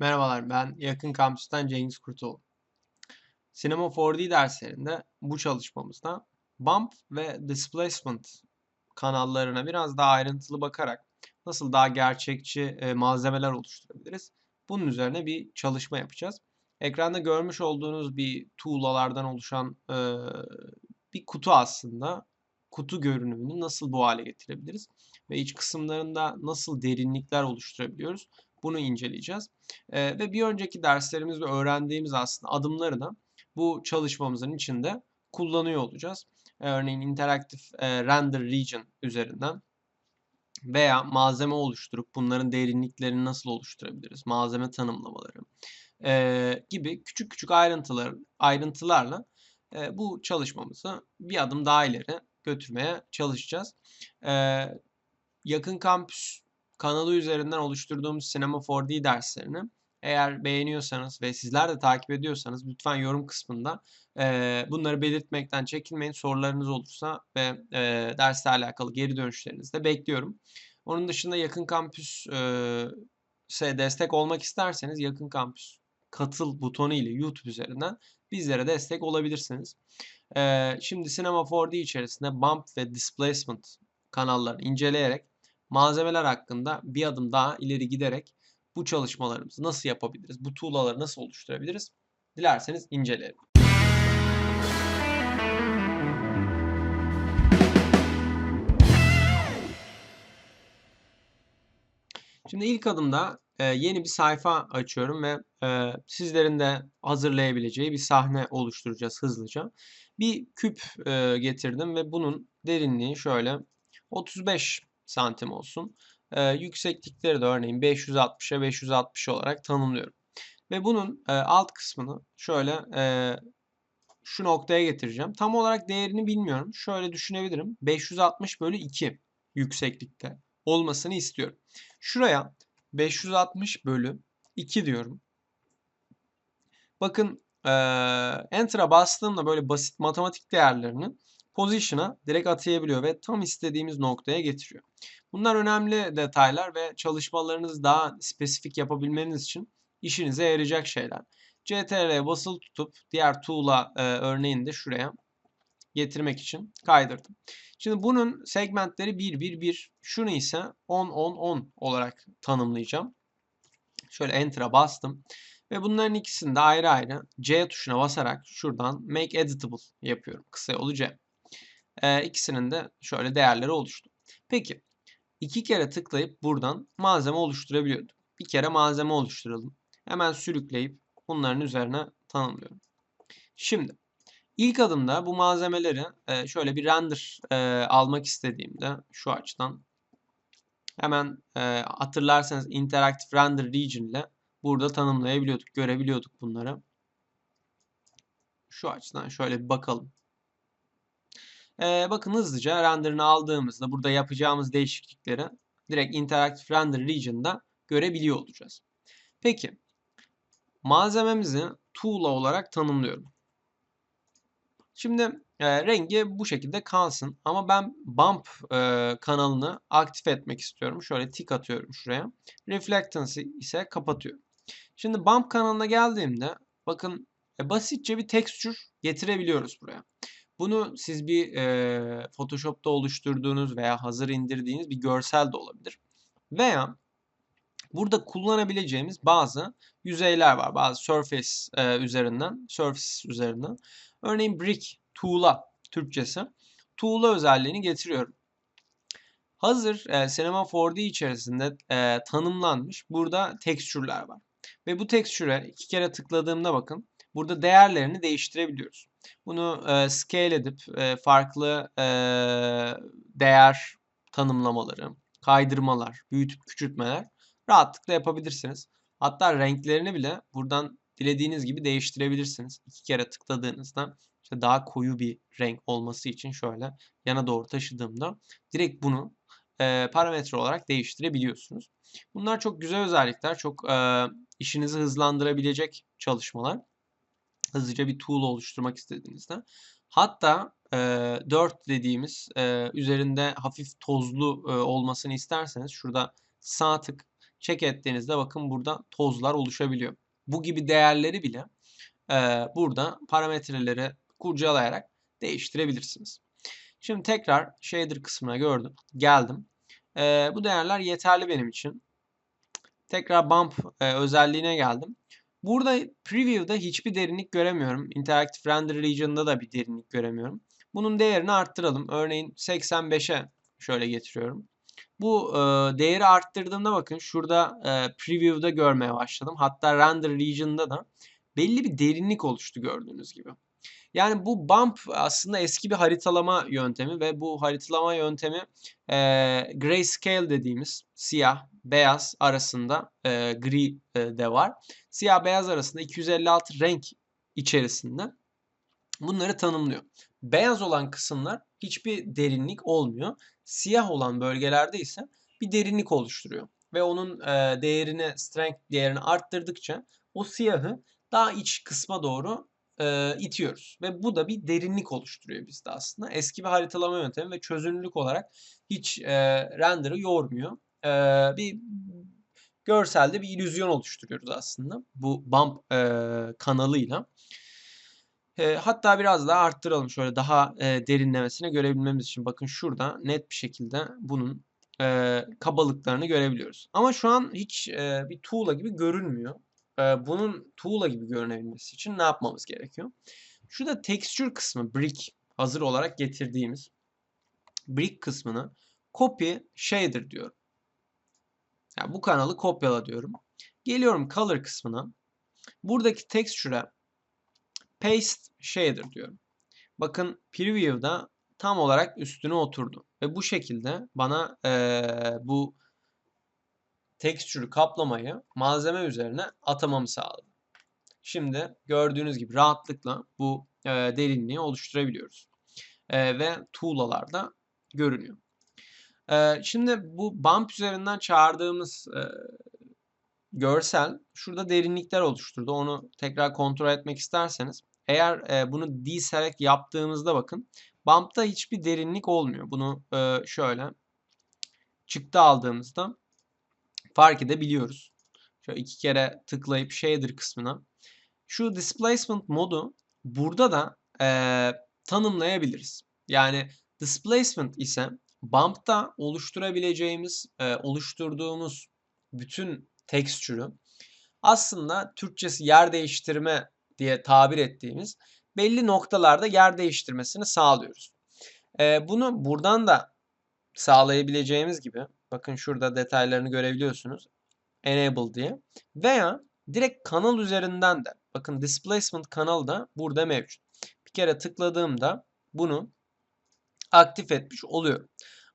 Merhabalar, ben Yakın Kampüs'ten Cengiz Kurtoğlu. Sinema 4D derslerinde bu çalışmamızda Bump ve Displacement kanallarına biraz daha ayrıntılı bakarak nasıl daha gerçekçi e, malzemeler oluşturabiliriz? Bunun üzerine bir çalışma yapacağız. Ekranda görmüş olduğunuz bir tuğlalardan oluşan e, bir kutu aslında. Kutu görünümünü nasıl bu hale getirebiliriz? Ve iç kısımlarında nasıl derinlikler oluşturabiliyoruz? Bunu inceleyeceğiz. E, ve bir önceki derslerimizde öğrendiğimiz aslında adımları da bu çalışmamızın içinde kullanıyor olacağız. E, örneğin Interactive e, Render Region üzerinden veya malzeme oluşturup bunların derinliklerini nasıl oluşturabiliriz, malzeme tanımlamaları e, gibi küçük küçük ayrıntılar ayrıntılarla e, bu çalışmamızı bir adım daha ileri götürmeye çalışacağız. E, yakın kampüs kanalı üzerinden oluşturduğumuz Sinema 4D derslerini eğer beğeniyorsanız ve sizler de takip ediyorsanız lütfen yorum kısmında e, bunları belirtmekten çekinmeyin. Sorularınız olursa ve e, dersle alakalı geri dönüşlerinizi de bekliyorum. Onun dışında yakın kampüs e, destek olmak isterseniz yakın kampüs katıl butonu ile YouTube üzerinden bizlere destek olabilirsiniz. E, şimdi Sinema 4D içerisinde Bump ve Displacement kanallarını inceleyerek malzemeler hakkında bir adım daha ileri giderek bu çalışmalarımızı nasıl yapabiliriz? Bu tuğlaları nasıl oluşturabiliriz? Dilerseniz inceleyelim. Şimdi ilk adımda e, yeni bir sayfa açıyorum ve e, sizlerin de hazırlayabileceği bir sahne oluşturacağız hızlıca. Bir küp e, getirdim ve bunun derinliği şöyle 35 santim olsun. E, yükseklikleri de örneğin 560'a 560 olarak tanımlıyorum. Ve bunun e, alt kısmını şöyle e, şu noktaya getireceğim. Tam olarak değerini bilmiyorum. Şöyle düşünebilirim. 560 bölü 2 yükseklikte olmasını istiyorum. Şuraya 560 bölü 2 diyorum. Bakın e, Enter'a bastığımda böyle basit matematik değerlerini position'a direkt atayabiliyor ve tam istediğimiz noktaya getiriyor. Bunlar önemli detaylar ve çalışmalarınızı daha spesifik yapabilmeniz için işinize yarayacak şeyler. CTRL'ye basılı tutup diğer tool'a e, örneğini de şuraya getirmek için kaydırdım. Şimdi bunun segmentleri 1 1 1. Şunu ise 10 10 10 olarak tanımlayacağım. Şöyle enter'a bastım. Ve bunların ikisini de ayrı ayrı C tuşuna basarak şuradan make editable yapıyorum. Kısa yolu C. Ee, ikisinin de şöyle değerleri oluştu. Peki iki kere tıklayıp buradan malzeme oluşturabiliyordum. Bir kere malzeme oluşturalım. Hemen sürükleyip bunların üzerine tanımlıyorum. Şimdi ilk adımda bu malzemeleri e, şöyle bir render e, almak istediğimde şu açıdan hemen e, hatırlarsanız Interactive Render Region ile burada tanımlayabiliyorduk, görebiliyorduk bunları. Şu açıdan şöyle bir bakalım. Ee, bakın hızlıca renderını aldığımızda burada yapacağımız değişiklikleri direkt Interactive Render Region'da görebiliyor olacağız. Peki malzememizi tuğla olarak tanımlıyorum. Şimdi e, rengi bu şekilde kalsın ama ben bump e, kanalını aktif etmek istiyorum. Şöyle tik atıyorum şuraya. Reflectance ise kapatıyorum. Şimdi bump kanalına geldiğimde bakın e, basitçe bir texture getirebiliyoruz buraya. Bunu siz bir e, Photoshop'ta oluşturduğunuz veya hazır indirdiğiniz bir görsel de olabilir. Veya burada kullanabileceğimiz bazı yüzeyler var. Bazı surface e, üzerinden, surface üzerinden. Örneğin brick, tuğla Türkçesi. Tuğla özelliğini getiriyorum. Hazır e, Cinema 4D içerisinde e, tanımlanmış burada tekstürler var. Ve bu tekstüre iki kere tıkladığımda bakın burada değerlerini değiştirebiliyoruz. Bunu e, scale edip e, farklı e, değer tanımlamaları, kaydırmalar, büyütüp küçültmeler rahatlıkla yapabilirsiniz. Hatta renklerini bile buradan dilediğiniz gibi değiştirebilirsiniz. İki kere tıkladığınızda işte daha koyu bir renk olması için şöyle yana doğru taşıdığımda direkt bunu e, parametre olarak değiştirebiliyorsunuz. Bunlar çok güzel özellikler, çok e, işinizi hızlandırabilecek çalışmalar hızlıca bir tool oluşturmak istediğinizde. Hatta e, 4 dediğimiz e, üzerinde hafif tozlu e, olmasını isterseniz şurada sağ tık check ettiğinizde bakın burada tozlar oluşabiliyor. Bu gibi değerleri bile e, burada parametreleri kurcalayarak değiştirebilirsiniz. Şimdi tekrar shader kısmına gördüm. Geldim. E, bu değerler yeterli benim için. Tekrar bump e, özelliğine geldim. Burada preview'da hiçbir derinlik göremiyorum. Interactive Render Region'da da bir derinlik göremiyorum. Bunun değerini arttıralım. Örneğin 85'e şöyle getiriyorum. Bu e, değeri arttırdığımda bakın şurada e, preview'da görmeye başladım. Hatta render region'da da belli bir derinlik oluştu gördüğünüz gibi. Yani bu bump aslında eski bir haritalama yöntemi ve bu haritalama yöntemi e, grayscale dediğimiz siyah beyaz arasında e, gri e, de var. Siyah beyaz arasında 256 renk içerisinde bunları tanımlıyor. Beyaz olan kısımlar hiçbir derinlik olmuyor. Siyah olan bölgelerde ise bir derinlik oluşturuyor. Ve onun e, değerini, strength değerini arttırdıkça o siyahı daha iç kısma doğru e, itiyoruz. Ve bu da bir derinlik oluşturuyor bizde aslında. Eski bir haritalama yöntemi ve çözünürlük olarak hiç e, render'ı yormuyor. E, bir görselde bir illüzyon oluşturuyoruz aslında bu bump e, kanalıyla. E, hatta biraz daha arttıralım şöyle daha e, derinlemesine görebilmemiz için. Bakın şurada net bir şekilde bunun e, kabalıklarını görebiliyoruz. Ama şu an hiç e, bir tuğla gibi görünmüyor. E, bunun tuğla gibi görünebilmesi için ne yapmamız gerekiyor? Şurada texture kısmı brick hazır olarak getirdiğimiz brick kısmını copy shader diyorum. Yani bu kanalı kopyala diyorum. Geliyorum color kısmına. Buradaki texture'a paste shader diyorum. Bakın preview'da tam olarak üstüne oturdu. Ve bu şekilde bana ee, bu texture'ı kaplamayı malzeme üzerine atamamı sağladı. Şimdi gördüğünüz gibi rahatlıkla bu e, derinliği oluşturabiliyoruz. E, ve tuğlalarda görünüyor. E, şimdi bu bump üzerinden çağırdığımız e, görsel şurada derinlikler oluşturdu. Onu tekrar kontrol etmek isterseniz eğer e, bunu deselect yaptığımızda bakın bump'ta hiçbir derinlik olmuyor. Bunu e, şöyle çıktı aldığımızda fark edebiliyoruz. Şöyle iki kere tıklayıp shader kısmına. Şu displacement modu burada da e, tanımlayabiliriz. Yani displacement ise bump'ta oluşturabileceğimiz, e, oluşturduğumuz bütün tekstürü aslında Türkçesi yer değiştirme diye tabir ettiğimiz belli noktalarda yer değiştirmesini sağlıyoruz. E, bunu buradan da sağlayabileceğimiz gibi bakın şurada detaylarını görebiliyorsunuz. Enable diye veya direkt kanal üzerinden de bakın displacement kanalı da burada mevcut. Bir kere tıkladığımda bunu aktif etmiş oluyorum.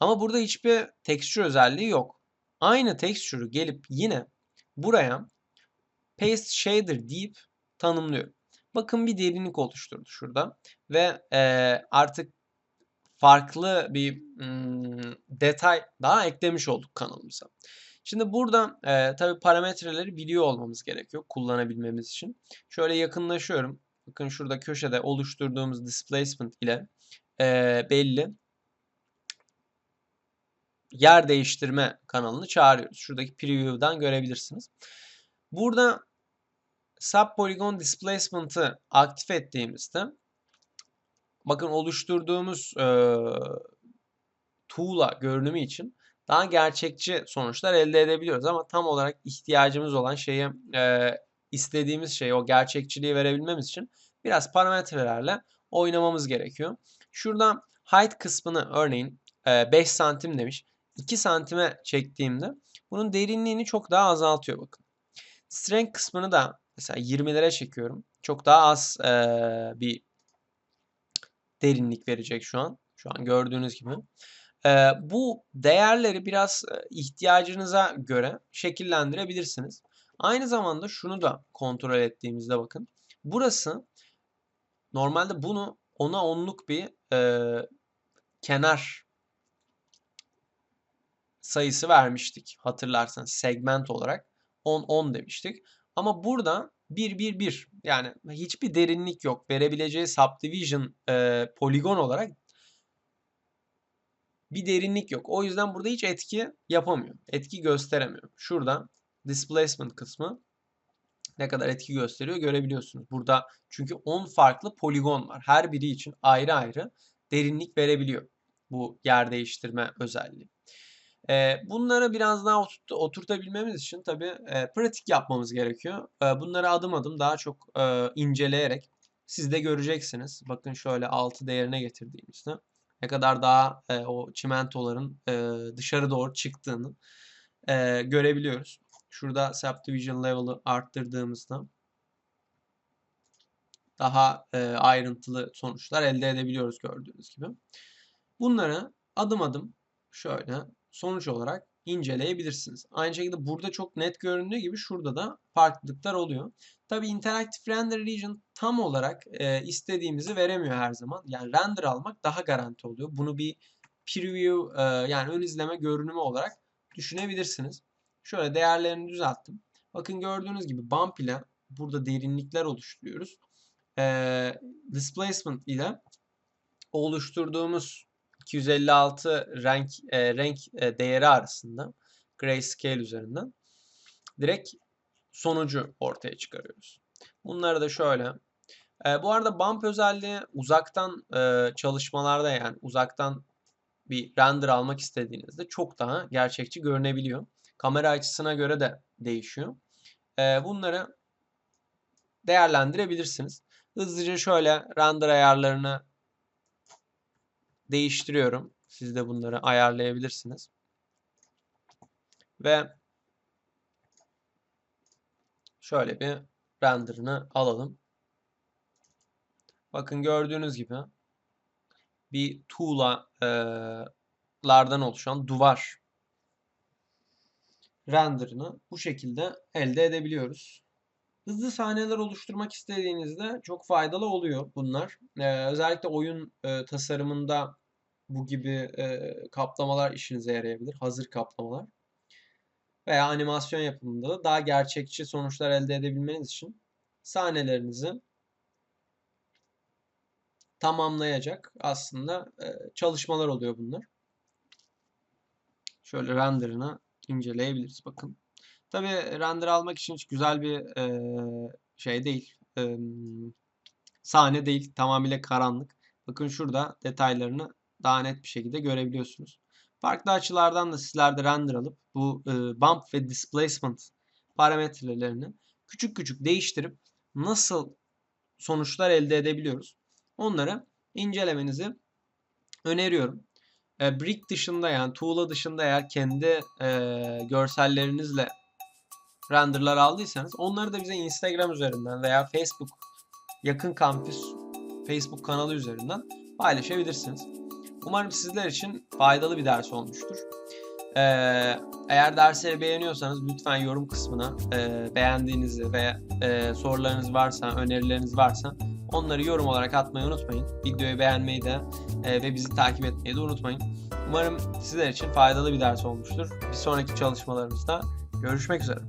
Ama burada hiçbir texture özelliği yok. Aynı texture'ı gelip yine buraya paste shader deyip tanımlıyorum. Bakın bir derinlik oluşturdu şurada ve e, artık farklı bir detay daha eklemiş olduk kanalımıza. Şimdi burada e, tabi parametreleri biliyor olmamız gerekiyor kullanabilmemiz için. Şöyle yakınlaşıyorum. Bakın şurada köşede oluşturduğumuz displacement ile e, belli yer değiştirme kanalını çağırıyoruz. Şuradaki preview'dan görebilirsiniz. Burada subpolygon displacement'ı aktif ettiğimizde bakın oluşturduğumuz e, tuğla görünümü için daha gerçekçi sonuçlar elde edebiliyoruz ama tam olarak ihtiyacımız olan şeyi e, istediğimiz şeyi o gerçekçiliği verebilmemiz için biraz parametrelerle oynamamız gerekiyor. Şurada height kısmını örneğin e, 5 santim demiş. 2 santime çektiğimde bunun derinliğini çok daha azaltıyor bakın. Strength kısmını da mesela 20'lere çekiyorum. Çok daha az bir derinlik verecek şu an. Şu an gördüğünüz gibi. E, bu değerleri biraz ihtiyacınıza göre şekillendirebilirsiniz. Aynı zamanda şunu da kontrol ettiğimizde bakın. Burası normalde bunu 10'a 10'luk bir e, kenar sayısı vermiştik. Hatırlarsanız segment olarak 10-10 demiştik. Ama burada 1-1-1 yani hiçbir derinlik yok. Verebileceği subdivision e, poligon olarak bir derinlik yok. O yüzden burada hiç etki yapamıyor. Etki gösteremiyor. Şurada displacement kısmı ne kadar etki gösteriyor görebiliyorsunuz. Burada çünkü 10 farklı poligon var. Her biri için ayrı ayrı derinlik verebiliyor bu yer değiştirme özelliği. Ee, bunları biraz daha oturt oturtabilmemiz için tabii e, pratik yapmamız gerekiyor. E, bunları adım adım daha çok e, inceleyerek siz de göreceksiniz. Bakın şöyle 6 değerine getirdiğimizde ne kadar daha e, o çimentoların e, dışarı doğru çıktığını e, görebiliyoruz. Şurada subdivision level'ı arttırdığımızda daha e, ayrıntılı sonuçlar elde edebiliyoruz gördüğünüz gibi. Bunları adım adım şöyle sonuç olarak inceleyebilirsiniz. Aynı şekilde burada çok net göründüğü gibi şurada da farklılıklar oluyor. Tabi Interactive Render Region tam olarak e, istediğimizi veremiyor her zaman. Yani render almak daha garanti oluyor. Bunu bir preview e, yani ön izleme görünümü olarak düşünebilirsiniz. Şöyle değerlerini düzelttim. Bakın gördüğünüz gibi bump ile burada derinlikler oluşturuyoruz. E, displacement ile oluşturduğumuz 256 renk e, renk e, değeri arasında grayscale üzerinden direkt sonucu ortaya çıkarıyoruz. Bunları da şöyle. E, bu arada bump özelliği uzaktan e, çalışmalarda yani uzaktan bir render almak istediğinizde çok daha gerçekçi görünebiliyor. Kamera açısına göre de değişiyor. E, bunları değerlendirebilirsiniz. Hızlıca şöyle render ayarlarını değiştiriyorum. Siz de bunları ayarlayabilirsiniz. Ve şöyle bir renderını alalım. Bakın gördüğünüz gibi bir tuğlalardan oluşan duvar renderını bu şekilde elde edebiliyoruz. Hızlı sahneler oluşturmak istediğinizde çok faydalı oluyor bunlar. Ee, özellikle oyun e, tasarımında bu gibi e, kaplamalar işinize yarayabilir. Hazır kaplamalar. Veya animasyon yapımında da daha gerçekçi sonuçlar elde edebilmeniz için sahnelerinizi tamamlayacak aslında e, çalışmalar oluyor bunlar. Şöyle renderını inceleyebiliriz. Bakın. Tabi render almak için hiç güzel bir e, şey değil. E, sahne değil. Tamamıyla karanlık. Bakın şurada detaylarını daha net bir şekilde görebiliyorsunuz. Farklı açılardan da sizler de render alıp bu e, bump ve displacement parametrelerini küçük küçük değiştirip nasıl sonuçlar elde edebiliyoruz. Onları incelemenizi öneriyorum. E, brick dışında yani tuğla dışında eğer kendi e, görsellerinizle renderlar aldıysanız onları da bize Instagram üzerinden veya Facebook yakın kampüs Facebook kanalı üzerinden paylaşabilirsiniz. Umarım sizler için faydalı bir ders olmuştur. Ee, eğer dersleri beğeniyorsanız lütfen yorum kısmına e, beğendiğinizi veya e, sorularınız varsa, önerileriniz varsa onları yorum olarak atmayı unutmayın. Videoyu beğenmeyi de e, ve bizi takip etmeyi de unutmayın. Umarım sizler için faydalı bir ders olmuştur. Bir sonraki çalışmalarımızda görüşmek üzere.